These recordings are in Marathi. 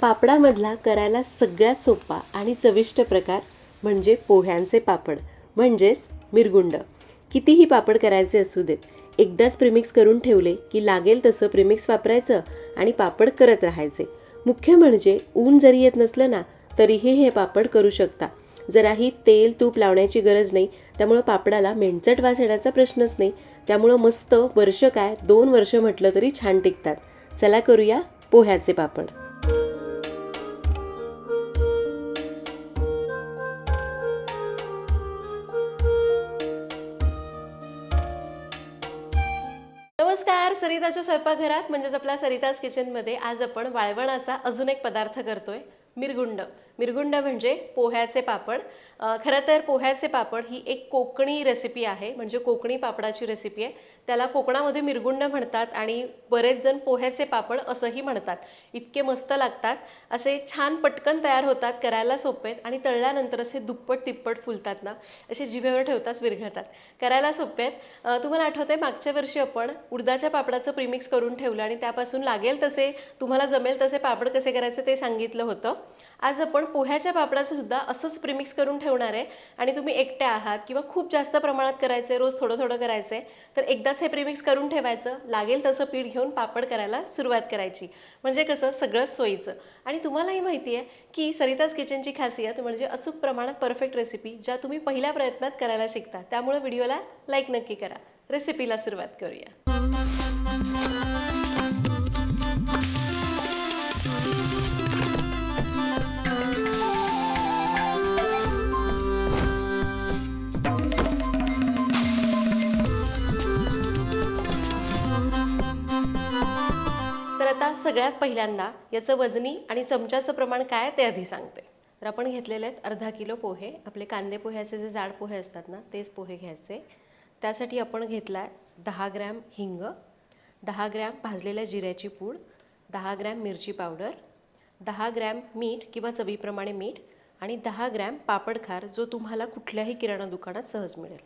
पापडामधला करायला सगळ्यात सोपा आणि चविष्ट प्रकार म्हणजे पोह्यांचे पापड म्हणजेच मिरगुंड. कितीही पापड करायचे असू देत एकदाच प्रिमिक्स करून ठेवले की लागेल तसं प्रिमिक्स वापरायचं आणि पापड करत राहायचे. मुख्य म्हणजे ऊन जरी येत नसलं ना तरीही हे पापड करू शकता. जराही तेल तूप लावण्याची गरज नाही त्यामुळं पापडाला मेणचट वास येण्याचा प्रश्नच नाही. त्यामुळं मस्त वर्ष काय दोन वर्ष म्हटलं तरी छान टिकतात. चला करूया पोह्याचे पापड. सरिताच्या स्वयंपाकघरात म्हणजेच आपल्या सरिताज किचनमध्ये आज आपण वाळवणाचा अजून एक पदार्थ करतोय मिरगुंड. मिरगुंड म्हणजे पोह्याचे पापड. खरं तर पोह्याचे पापड ही एक कोकणी रेसिपी आहे म्हणजे कोकणी पापडाची रेसिपी आहे. त्याला कोकणामध्ये मिरगुंड म्हणतात आणि बरेच जण पोह्याचे पापड असंही म्हणतात. इतके मस्त लागतात. असे छान पटकन तयार होतात करायला सोपे आहेत आणि तळल्यानंतर असे दुप्पट तिप्पट फुलतात ना असे जिभेवर ठेवताच विरघळतात. करायला सोपे आहेत. तुम्हाला आठवतंय मागच्या वर्षी आपण उडदाच्या पापडाचं प्रीमिक्स करून ठेवलं आणि त्यापासून लागेल तसे तुम्हाला जमेल तसे पापड कसे करायचे ते सांगितलं होतं. आज आपण पोह्याच्या पापडाचं सुद्धा असंच प्रिमिक्स करून ठेवणार आहे. आणि तुम्ही एकट्या आहात किंवा खूप जास्त प्रमाणात करायचं आहे रोज थोडं थोडं करायचं आहे तर एकदाच हे प्रिमिक्स करून ठेवायचं. लागेल तसं पीठ घेऊन पापड करायला सुरुवात करायची. म्हणजे कसं? सगळंच सोयीचं. आणि तुम्हालाही माहिती आहे की सरिताज किचनची खासियत म्हणजे अचूक प्रमाणात परफेक्ट रेसिपी ज्या तुम्ही पहिल्या प्रयत्नात करायला शिकता. त्यामुळे व्हिडिओला लाईक नक्की करा. रेसिपीला सुरुवात करूया. आता सगळ्यात पहिल्यांदा याचं वजनी आणि चमच्याचं प्रमाण काय आहे ते आधी सांगते. तर आपण घेतलेले आहेत अर्धा किलो पोहे. आपले कांदे पोह्याचे जे जाड पोहे असतात ना तेच पोहे घ्यायचे. त्यासाठी आपण घेतला आहे दहा ग्रॅम हिंग दहा ग्रॅम भाजलेल्या जिऱ्याची पूड दहा ग्रॅम मिरची पावडर दहा ग्रॅम मीठ किंवा चवीप्रमाणे मीठ आणि दहा ग्रॅम पापड खार जो तुम्हाला कुठल्याही किराणा दुकानात सहज मिळेल.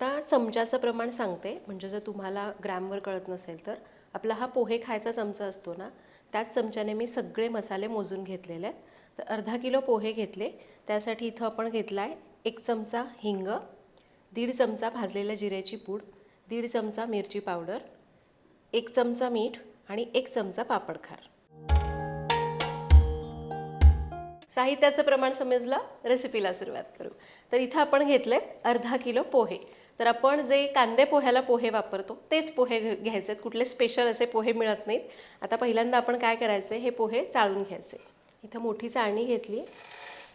आता चमच्याचं प्रमाण सांगते. म्हणजे जर तुम्हाला ग्रॅमवर कळत नसेल तर. आपला हा पोहे खायचा चमचा असतो ना त्याच चमच्याने मी सगळे मसाले मोजून घेतलेले आहेत. तर अर्धा किलो पोहे घेतले. त्यासाठी इथं आपण घेतला आहे एक चमचा हिंग दीड चमचा भाजलेल्या जिऱ्याची पूड दीड चमचा मिरची पावडर एक चमचा मीठ आणि एक चमचा पापड खार. साहित्याचं प्रमाण समजलं? रेसिपीला सुरुवात करू. तर इथं आपण घेतले अर्धा किलो पोहे. तर आपण जे कांदे पोह्याला पोहे वापरतो तेच पोहे घ्यायचे आहेत. कुठले स्पेशल असे पोहे मिळत नाहीत. आता पहिल्यांदा आपण काय करायचे हे पोहे चाळून घ्यायचे. इथं मोठी चाळणी घेतली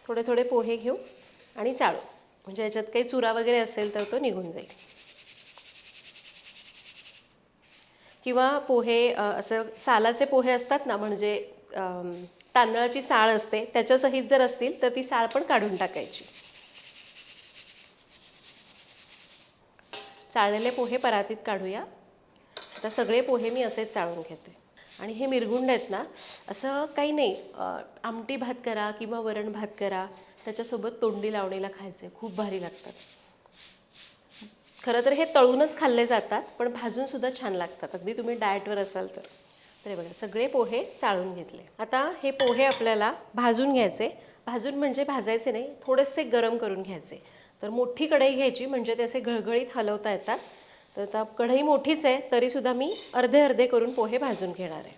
थोडे थोडे पोहे घेऊ आणि चाळू. म्हणजे याच्यात काही चुरा वगैरे असेल तर तो निघून जाईल. किंवा पोहे असं सालाचे पोहे असतात ना म्हणजे तांदळाची साळ असते त्याच्यासहित जर असतील तर ती साळ पण काढून टाकायची. चाळलेले पोहे परातीत काढूया. आता सगळे पोहे मी असेच चाळून घेते. आणि हे मिरगुंड आहेत ना असं काही नाही आमटी भात करा किंवा वरण भात करा त्याच्यासोबत तोंडी लावणीला खायचे खूप भारी लागतात. खरं तर हे तळूनच खाल्ले जातात पण भाजून सुद्धा छान लागतात. अगदी तुम्ही डाएटवर असाल तर. तर बघा सगळे पोहे चाळून घेतले. आता हे पोहे आपल्याला भाजून घ्यायचे. भाजून म्हणजे भाजायचे नाही थोडेसे गरम करून घ्यायचे. तर मोठी कढई घ्यायची म्हणजे ते असे घळघळीत हलवता येतात. तर आता कढई मोठीच आहे तरीसुद्धा मी अर्धे अर्धे करून पोहे भाजून घेणार आहे.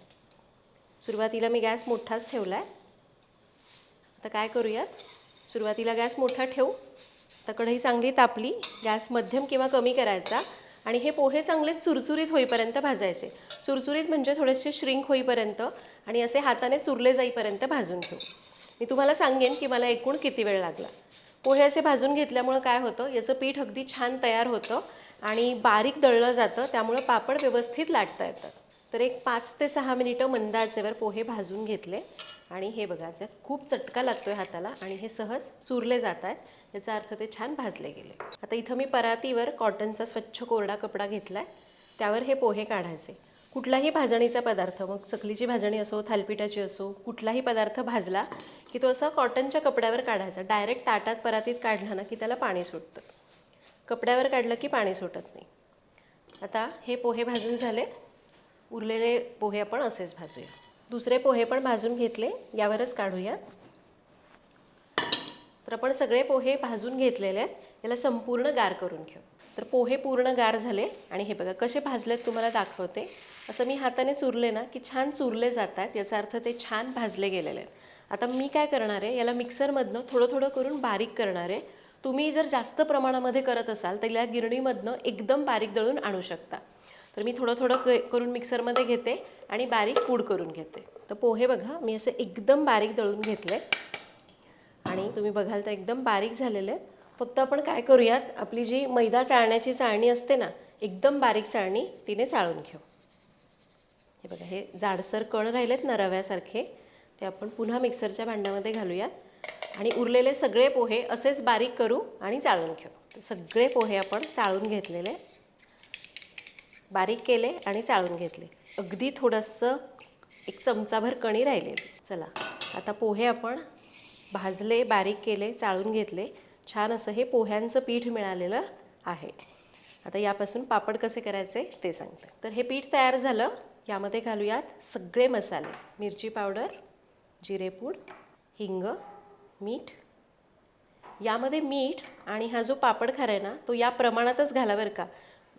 सुरुवातीला मी गॅस मोठाच ठेवला आहे आता काय करूयात? सुरुवातीला गॅस मोठा ठेवू. आता कढई चांगली तापली गॅस मध्यम किंवा कमी करायचा. आणि हे पोहे चांगले चुरचुरीत होईपर्यंत भाजायचे. चुरचुरीत म्हणजे थोडेसे श्रिंक होईपर्यंत आणि असे हाताने चुरले जाईपर्यंत भाजून घेऊ. मी तुम्हाला सांगेन की मला एकूण किती वेळ लागला. पोहे असे भाजून घेतल्यामुळं काय होतं? याचं पीठ अगदी छान तयार होतं आणि बारीक दळलं जातं त्यामुळं पापड व्यवस्थित लाटता येतात. तर एक पाच ते सहा मिनिटं मंद आचेवर पोहे भाजून घेतले आणि हे बघा ते खूप चटका लागतोय हाताला आणि हे सहज चुरले जात आहेत याचा अर्थ ते छान भाजले गेले. आता इथं मी परातीवर कॉटनचा स्वच्छ कोरडा कपडा घेतला आहे त्यावर हे पोहे काढायचे. कुठलाही भाजणीचा पदार्थ मग चकलीची भाजणी असो थालपिठाची असो कुठलाही पदार्थ भाजला की तो असा कॉटनच्या कपड्यावर काढायचा. डायरेक्ट ताटात परातीत काढला ना की त्याला पाणी सुटतं. कपड्यावर काढलं की पाणी सुटत नाही. आता हे पोहे भाजून झाले. उरलेले पोहे आपण असेच भाजूया. दुसरे पोहे पण भाजून घेतले. यावरच काढूयात तर आपण सगळे पोहे भाजून घेतलेले आहेत. याला संपूर्ण गार करून घेऊ. तर पोहे पूर्ण गार झाले आणि हे बघा कसे भाजलेत तुम्हाला दाखवते. असं मी हाताने चुरले ना की छान चुरले जातात. याचा अर्थ ते छान भाजले गेलेले आहेत. आता मी काय करणार आहे याला मिक्सरमधनं थोडं थोडं करून बारीक करणार आहे. तुम्ही जर जास्त प्रमाणामध्ये करत असाल तर या गिरणीमधनं एकदम बारीक दळून आणू शकता. तर मी थोडं थोडं क करून मिक्सरमध्ये घेते आणि बारीक पूड करून घेते. तर पोहे बघा मी असे एकदम बारीक दळून घेतले आणि तुम्ही बघाल तर एकदम बारीक झालेले आहेत. फक्त आपण काय करूयात आपली जी मैदा चाळण्याची चाळणी असते ना एकदम बारीक चाळणी तिने चाळून घेऊ. हे बघा हे जाडसर कण राहिलेत ना रव्यासारखे ते आपण पुन्हा मिक्सरच्या भांड्यामध्ये घालूयात. आणि उरलेले सगळे पोहे असेच बारीक करू आणि चाळून घेऊ. सगळे पोहे आपण चाळून घेतलेले बारीक केले आणि चाळून घेतले. अगदी थोडंसं एक चमचाभर कणी राहिलेली. चला आता पोहे आपण भाजले बारीक केले चाळून घेतले. छान असं हे पोह्यांचं पीठ मिळालेलं आहे. आता यापासून पापड कसे करायचे ते सांगते. तर हे पीठ तयार झालं. यामध्ये घालूयात सगळे मसाले. मिरची पावडर जिरेपूड हिंग मीठ. यामध्ये मीठ आणि हा जो पापड खार आहे ना तो या प्रमाणातच घाला बरं का.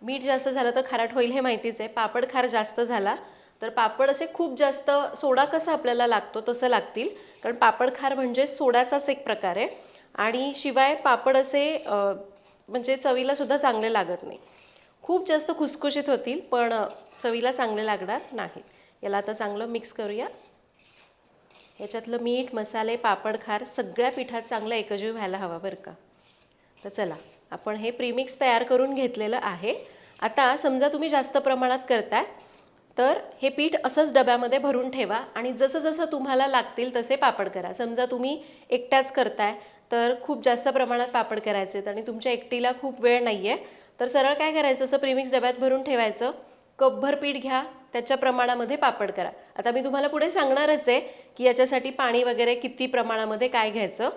मीठ जास्त झालं तर खारट होईल हे माहितीच आहे. पापड खार जास्त झाला तर पापड असे खूप जास्त सोडा कसा आपल्याला लागतो तसं लागतील. कारण पापड खार म्हणजे सोड्याचाच एक प्रकार आहे. आणि शिवाय पापड असे म्हणजे चवीला सुद्धा चांगले लागत नाही. खूप जास्त खुसखुशीत होतील पण चवीला चांगले लागणार नाही. याला आता चांगलं मिक्स करूया. याच्यातलं मीठ मसाले पापड खार सगळ्या पिठात चांगलं एकजीव व्हायला हवा बरं का. तर चला आपण हे प्रीमिक्स तयार करून घेतलेलं आहे. आता समजा तुम्ही जास्त प्रमाणात करताय तर हे पीठ असंच डब्यामध्ये भरून ठेवा आणि जसं जसं तुम्हाला लागतील तसे पापड करा. समजा तुम्ही एकट्याच करताय तर खूप जास्त प्रमाणात पापड करायचे आहेत आणि तुमच्या एकटीला खूप वेळ नाही आहे तर सरळ काय करायचं? असं प्रीमिक्स डब्यात भरून ठेवायचं. कपभर पीठ घ्या त्याच्या प्रमाणामध्ये पापड करा. आता मी तुम्हाला पुढे सांगणारच आहे की याच्यासाठी पाणी वगैरे किती प्रमाणामध्ये काय घ्यायचं.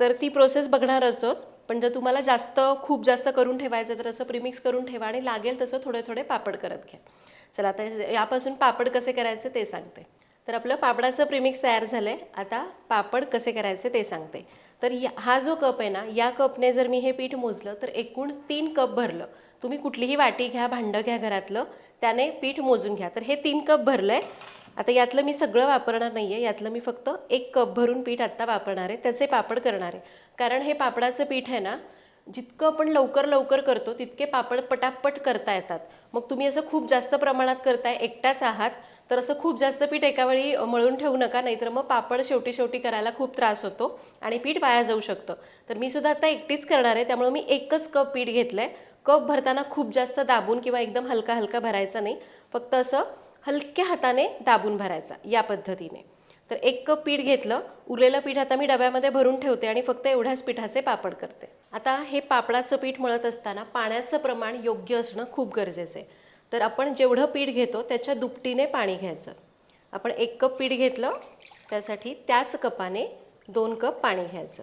तर ती प्रोसेस बघणारच आहोत. पण जर तुम्हाला जास्त खूप जास्त करून ठेवायचं तर असं प्रीमिक्स करून ठेवा आणि लागेल तसं थोडे थोडे पापड करत घ्या. चला आता यापासून पापड कसे करायचे ते सांगते. तर आपलं पापडाचं प्रीमिक्स तयार झालं आहे आता पापड कसे करायचे ते सांगते. तर या हा जो कप आहे ना या कपने जर मी हे पीठ मोजलं तर एकूण तीन कप भरलं. तुम्ही कुठलीही वाटी घ्या भांडं घ्या घरातलं त्याने पीठ मोजून घ्या. तर हे तीन कप भरलं आहे आता यातलं मी सगळं वापरणार नाही आहे यातलं मी फक्त एक कप भरून पीठ आत्ता वापरणार आहे. त्याचे पापड करणार आहे. कारण हे पापडाचं पीठ आहे ना जितकं आपण लवकर लवकर करतो तितके पापड पटापट करता येतात. मग तुम्ही असं खूप जास्त प्रमाणात करताय एकटाच आहात तर असं खूप जास्त पीठ एका वेळी मळून ठेवू नका नाहीतर मग पापड शेवटी शेवटी करायला खूप त्रास होतो आणि पीठ वाया जाऊ शकतं. तर मी सुद्धा आता एकटीच करणार आहे त्यामुळे मी एकच कप पीठ घेतलं आहे कप भरताना खूप जास्त दाबून किंवा एकदम हलका हलका भरायचा नाही फक्त असं हलक्या हाताने दाबून भरायचा या पद्धतीने. तर एक कप पीठ घेतलं उरलेलं पीठ आता मी डब्यामध्ये भरून ठेवते आणि फक्त एवढ्याच पिठाचे पापड करते. आता हे पापडाचं पीठ मळत असताना पाण्याचं प्रमाण योग्य असणं खूप गरजेचं आहे. तर आपण जेवढं पीठ घेतो त्याच्या दुपटीने पाणी घ्यायचं. आपण एक कप पीठ घेतलं त्यासाठी त्याच कपाने दोन कप पाणी घ्यायचं.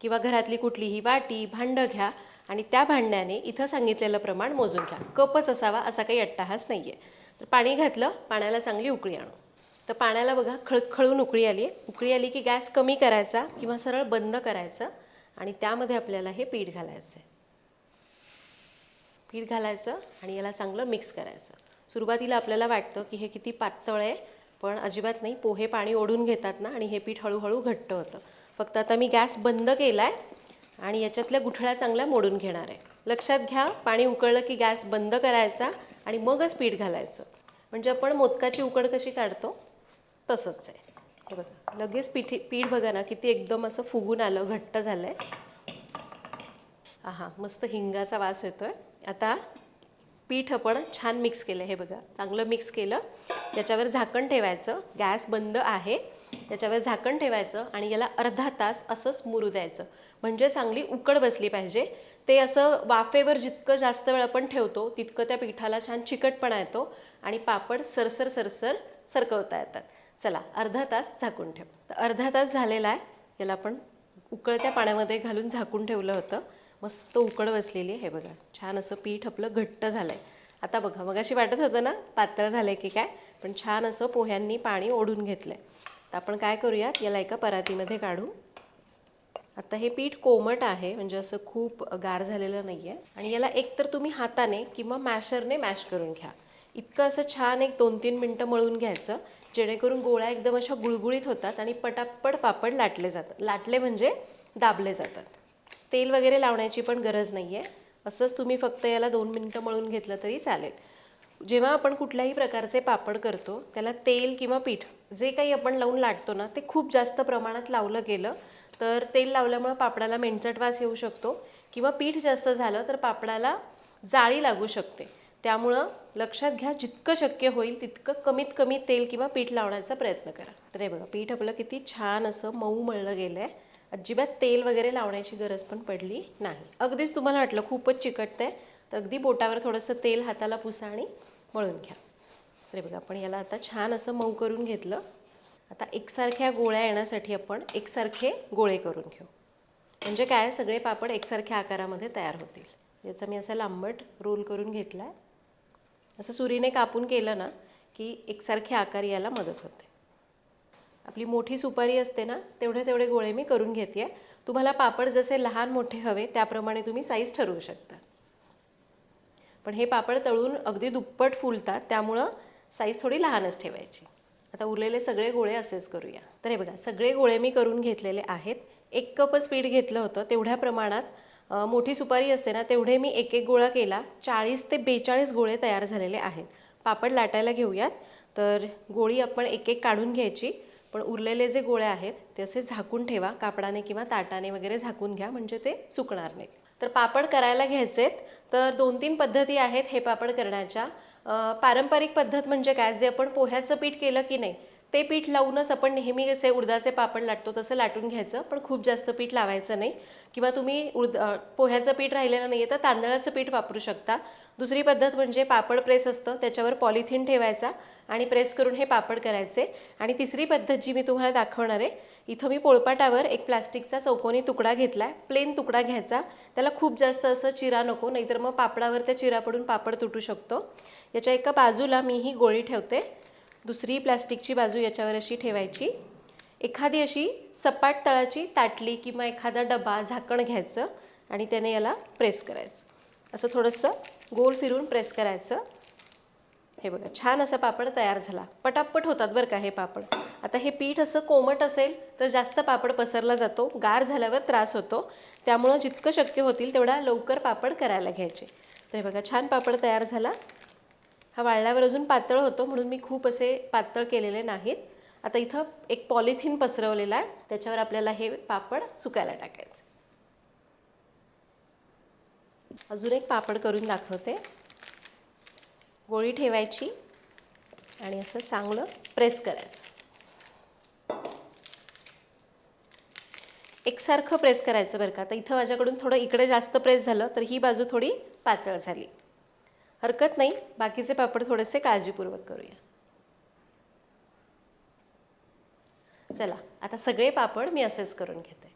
किंवा घरातली कुठलीही वाटी भांडं घ्या आणि त्या भांड्याने इथं सांगितलेलं प्रमाण मोजून घ्या. कपच असावा असा काही अट्टाहास नाही आहे तर पाणी घातलं पाण्याला चांगली उकळी आणू. तर पाण्याला बघा खळखळून उकळी आली आहे. उकळी आली की गॅस कमी करायचा किंवा सरळ बंद करायचा आणि त्यामध्ये आपल्याला हे पीठ घालायचं आहे पीठ घालायचं आणि याला चांगलं मिक्स करायचं. सुरुवातीला आपल्याला वाटतं की हे किती पातळ आहे पण अजिबात नाही. पोहे पाणी ओढून घेतात ना आणि हे पीठ हळूहळू घट्ट होतं. फक्त आता मी गॅस बंद केला आहे आणि याच्यातल्या गुठळ्या चांगल्या मोडून घेणार आहे. लक्षात घ्या पाणी उकळलं की गॅस बंद करायचा आणि मगच पीठ घालायचं. म्हणजे आपण मोदकाची उकड कशी काढतो? तसंच आहे. हे बघा लगेच पिठी पीठ बघा ना किती एकदम असं फुगून आलं घट्ट झालं आहे आहा मस्त हिंगाचा वास येतोय. आता पीठ आपण छान मिक्स केलं हे बघा चांगलं मिक्स केलं. त्याच्यावर झाकण ठेवायचं गॅस बंद आहे. त्याच्यावर झाकण ठेवायचं आणि याला अर्धा तास असंच मुरू द्यायचं. म्हणजे चांगली उकड बसली पाहिजे. ते असं वाफेवर जितकं जास्त वेळ आपण ठेवतो तितकं त्या पिठाला छान चिकटपणा येतो आणि पापड सरसर सरसर सरकवता येतात. चला अर्धा तास झाकून ठेव. तर अर्धा तास झालेला आहे. याला आपण उकळत्या पाण्यामध्ये घालून झाकून ठेवलं होतं. मस्त उकळ बसलेली आहे. हे बघा छान असं पीठ आपलं घट्ट झालं आहे आता बघा मग अशी वाटत होतं ना पातळ झालं आहे की काय पण छान असं पोह्यांनी पाणी ओढून घेतलं आहे तर आपण काय करूयात याला एका परातीमध्ये काढू. आता हे पीठ कोमट आहे म्हणजे असं खूप गार झालेलं नाही आहे आणि याला एकतर तुम्ही हाताने किंवा मॅशरने मॅश करून घ्या. इतकं असं छान एक दोन तीन मिनटं मळून घ्यायचं जेणेकरून गोळ्या एकदम अशा गुळगुळीत होतात आणि पटापट पापड लाटले जातात. लाटले म्हणजे दाबले जातात. तेल वगैरे लावण्याची पण गरज नाही आहे असंच तुम्ही फक्त याला दोन मिनटं मळून घेतलं तरी चालेल. जेव्हा आपण कुठल्याही प्रकारचे पापड करतो त्याला तेल किंवा पीठ जे काही आपण लावून लाटतो ना ते खूप जास्त प्रमाणात लावलं गेलं तर तेल लावल्यामुळं पापडाला मेणचट वास येऊ शकतो किंवा पीठ जास्त झालं तर पापडाला जाळी लागू शकते. त्यामुळं लक्षात घ्या जितकं शक्य होईल तितकं कमीत कमी तेल किंवा पीठ लावण्याचा प्रयत्न करा. तर हे बघा पीठ आपलं किती छान असं मऊ मळलं गेलं आहे अजिबात तेल वगैरे लावण्याची गरज पण पडली नाही. अगदीच तुम्हाला वाटलं खूपच चिकटतं आहे तर अगदी बोटावर थोडंसं तेल हाताला पुसा आणि मळून घ्या. तर बघा आपण याला आता छान असं मऊ करून घेतलं. आता एकसारख्या गोळ्या येण्यासाठी आपण एकसारखे गोळे करून घेऊ. म्हणजे काय सगळे पापड एकसारख्या आकारामध्ये तयार होतील. याचा मी असा लांबट रोल करून घेतला आहे असं सुरीने कापून केलं ना की एकसारखे आकार यायला मदत होते. आपली मोठी सुपारी असते ना तेवढे तेवढे गोळे मी करून घेते तुम्हाला पापड जसे लहान मोठे हवे त्याप्रमाणे तुम्ही साईज ठरवू शकता. पण हे पापड तळून अगदी दुप्पट फुलतात त्यामुळं साईज थोडी लहानच ठेवायची. आता उरलेले सगळे गोळे असेच करूया. तर हे बघा सगळे गोळे मी करून घेतलेले आहेत. एक कपच पीठ घेतलं होतं तेवढ्या प्रमाणात मोठी सुपारी असते ना तेवढे मी एक एक गोळा केला. चाळीस ते बेचाळीस गोळे तयार झालेले आहेत. पापड लाटायला घेऊयात. तर गोळी आपण एक एक काढून घ्यायची. पण उरलेले जे गोळे आहेत ते असे झाकून ठेवा. कापडाने किंवा ताटाने वगैरे झाकून घ्या म्हणजे ते सुकणार नाही. तर पापड करायला घ्यायचेत. तर दोन तीन पद्धती आहेत हे पापड करण्याच्या. पारंपरिक पद्धत म्हणजे काय? जे आपण पोह्याचं पीठ केलं की नाही ते पीठ लावूनच आपण नेहमी कसे उडदाचे पापड लाटतो तसं लाटून घ्यायचं. पण खूप जास्त पीठ लावायचं नाही. किंवा तुम्ही उड पोह्याचं पीठ राहिलेलं नाही आहे तर तांदळाचं पीठ वापरू शकता. दुसरी पद्धत म्हणजे पापड प्रेस असतं. त्याच्यावर पॉलिथिन ठेवायचा आणि प्रेस करून हे पापड करायचे. आणि तिसरी पद्धत जी मी तुम्हाला दाखवणार आहे इथं मी पोळपाटावर एक प्लास्टिकचा चौकोनी तुकडा घेतला आहे प्लेन तुकडा घ्यायचा. त्याला खूप जास्त असं चिरा नको नाहीतर मग पापडावर त्या चिरा पडून पापड तुटू शकतो. याच्या एका बाजूला मी ही गोळी ठेवते. दुसरी प्लास्टिकची बाजू याच्यावर अशी ठेवायची. एखादी अशी सपाट तळाची ताटली किंवा एखादा डबा झाकण घ्यायचं आणि त्याने याला प्रेस करायचं. असं थोडंसं गोल फिरून प्रेस करायचं. हे बघा छान असा पापड तयार झाला. पटापट होतात बरं का हे पापड. आता हे पीठ असं कोमट असेल तर जास्त पापड पसरला जातो गार झाल्यावर त्रास होतो. त्यामुळं जितकं शक्य होतील तेवढा लवकर पापड करायला घ्यायचे. तर हे बघा छान पापड तयार झाला. हा वाळल्यावर अजून पातळ होतो म्हणून मी खूप असे पातळ केलेले नाहीत. आता इथं एक पॉलिथिन पसरवलेला आहे. त्याच्यावर आपल्याला हे पापड सुकायला टाकायचं. अजून एक पापड करून दाखवते. गोळी ठेवायची आणि असं चांगलं प्रेस करायचं. एकसारखं प्रेस करायचं बरं का. तर इथं माझ्याकडून थोडं इकडे जास्त प्रेस झालं तर ही बाजू थोडी पातळ झाली. हरकत नाही. बाकीचे पापड थोडेसे काळजीपूर्वक करूया. चला आता सगळे पापड मी असेच करून घेते.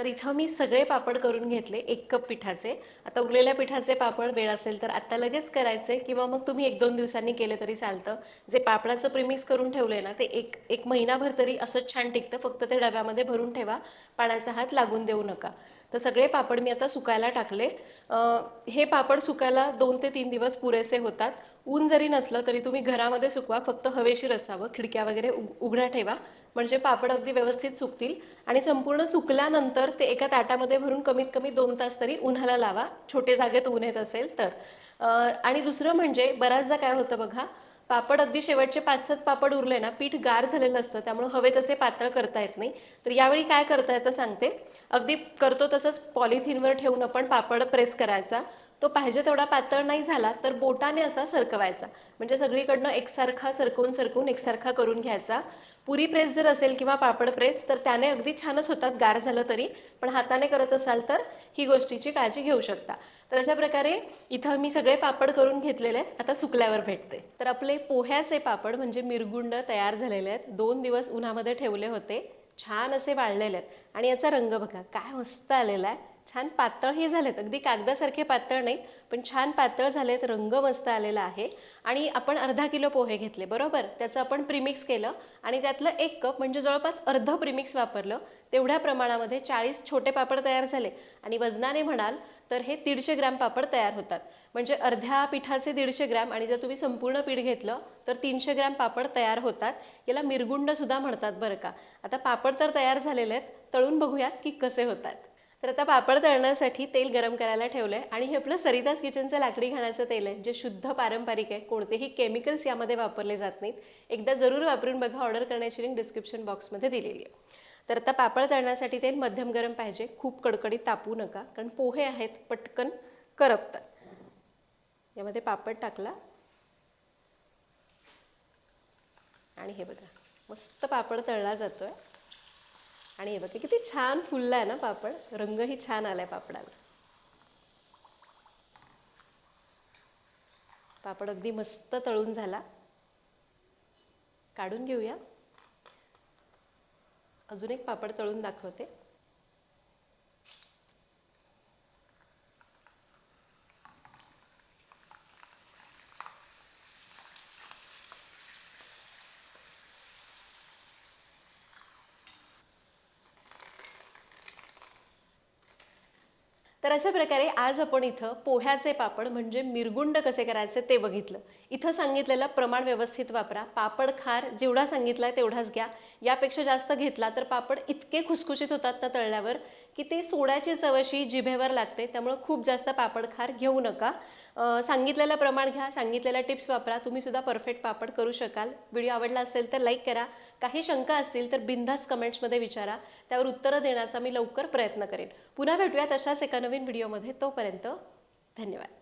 तर इथं मी सगळे पापड करून घेतले एक कप पिठाचे. आता उरलेल्या पिठाचे पापड वेळ असेल तर आता लगेच करायचे किंवा मग तुम्ही एक दोन दिवसांनी केले तरी चालतं. जे पापडाचं प्रिमिक्स करून ठेवले ना ते एक एक महिनाभर तरी असंच छान टिकतं. फक्त ते डब्यामध्ये भरून ठेवा. पाण्याचा हात लागून देऊ नका. तर सगळे पापड मी आता सुकायला टाकले. हे पापड सुकायला दोन ते तीन दिवस पुरेसे होतात. ऊन जरी नसलं तरी तुम्ही घरामध्ये सुकवा. फक्त हवेशीर असावं. खिडक्या वगैरे उग उघड्या ठेवा. म्हणजे पापड अगदी व्यवस्थित सुकतील आणि संपूर्ण सुकल्यानंतर ते एका ताटामध्ये भरून कमीत कमी दोन तास तरी उन्हाला लावा. छोटे जागेत ऊन येत असेल तर. आणि दुसरं म्हणजे बऱ्याचदा काय होतं बघा पापड अगदी शेवटचे पाच सात पापड उरले ना पीठ गार झालेलं असतं त्यामुळे हवे तसे पातळ करता येत नाही. तर यावेळी काय करता येतं सांगते. अगदी करतो तसंच पॉलिथिनवर ठेवून आपण पापड प्रेस करायचा. तो पाहिजे तेवढा पातळ नाही झाला तर बोटाने असा सरकवायचा. म्हणजे सगळीकडनं एकसारखा सरकवून सरकवून एकसारखा करून घ्यायचा. पुरी प्रेस जर असेल किंवा पापड प्रेस तर त्याने अगदी छानच होतात गार झालं तरी. पण हाताने करत असाल तर ही गोष्टीची काळजी घेऊ शकता. तर अशा प्रकारे इथं मी सगळे पापड करून घेतलेले आहेत. आता सुकल्यावर भेटते. तर आपले पोह्याचे पापड म्हणजे मिरगुंड तयार झालेले आहेत. दोन दिवस उन्हामध्ये ठेवले होते. छान असे वाळलेले आहेत. आणि याचा रंग बघा काय मस्त आलेला आहे. छान पातळही झालेत. अगदी कागदासारखे पातळ नाहीत पण छान पातळ झालेत रंग मस्त आलेला आहे. आणि आपण अर्धा किलो पोहे घेतले बरोबर? त्याचं आपण प्रिमिक्स केलं आणि त्यातलं एक कप म्हणजे जवळपास अर्ध प्रिमिक्स वापरलं. तेवढ्या प्रमाणामध्ये चाळीस छोटे पापड तयार झाले. आणि वजनाने म्हणाल तर हे दीडशे ग्रॅम पापड तयार होतात. म्हणजे अर्ध्या पिठाचे दीडशे ग्रॅम आणि जर तुम्ही संपूर्ण पीठ घेतलं तर तीनशे ग्रॅम पापड तयार होतात. याला मिरगुंड सुद्धा म्हणतात बरं का. आता पापड तर तयार झालेले आहेत तळून बघूयात की कसे होतात. तर आता पापड तळण्यासाठी तेल गरम करायला ठेवलं आहे आणि हे आपलं सरितास किचनचं लाकडी घाण्याचं तेल आहे जे शुद्ध पारंपरिक आहे. कोणतेही केमिकल्स यामध्ये वापरले जात नाहीत. एकदा जरूर वापरून बघा ऑर्डर करण्याची लिंक डिस्क्रिप्शन बॉक्समध्ये दिलेली आहे. तर आता पापड तळण्यासाठी तेल मध्यम गरम पाहिजे. खूप कडकडीत तापू नका कारण पोहे आहेत पटकन करपतात. यामध्ये पापड टाकला. आणि हे बघा मस्त पापड तळला जातो आहे आणि हे बघा किती छान फुलला आहे ना पापड. रंगही छान आलाय पापडाला. पापड अगदी मस्त तळून झाला. काढून घेऊया. अजून एक पापड तळून दाखवते. तर अशा प्रकारे आज आपण इथं पोह्याचे पापड म्हणजे मिरगुंड कसे करायचे ते बघितलं. इथं सांगितलेलं प्रमाण व्यवस्थित वापरा. पापड खार जेवढा सांगितलाय तेवढाच घ्या. यापेक्षा जास्त घेतला तर पापड इतके खुसखुशीत होतात ना तळल्यावर. की ते सोड्याची चवशी जिभेवर लागते त्यामुळं खूप जास्त पापड खार घेऊ नका. सांगितलेलं प्रमाण घ्या सांगितलेल्या टिप्स वापरा तुम्हीसुद्धा परफेक्ट पापड करू शकाल. व्हिडिओ आवडला असेल तर लाईक करा. काही शंका असतील तर बिंदास कमेंट्समध्ये विचारा. त्यावर उत्तरं देण्याचा मी लवकर प्रयत्न करेन. पुन्हा भेटूयात अशाच एका नवीन व्हिडिओमध्ये. तोपर्यंत धन्यवाद.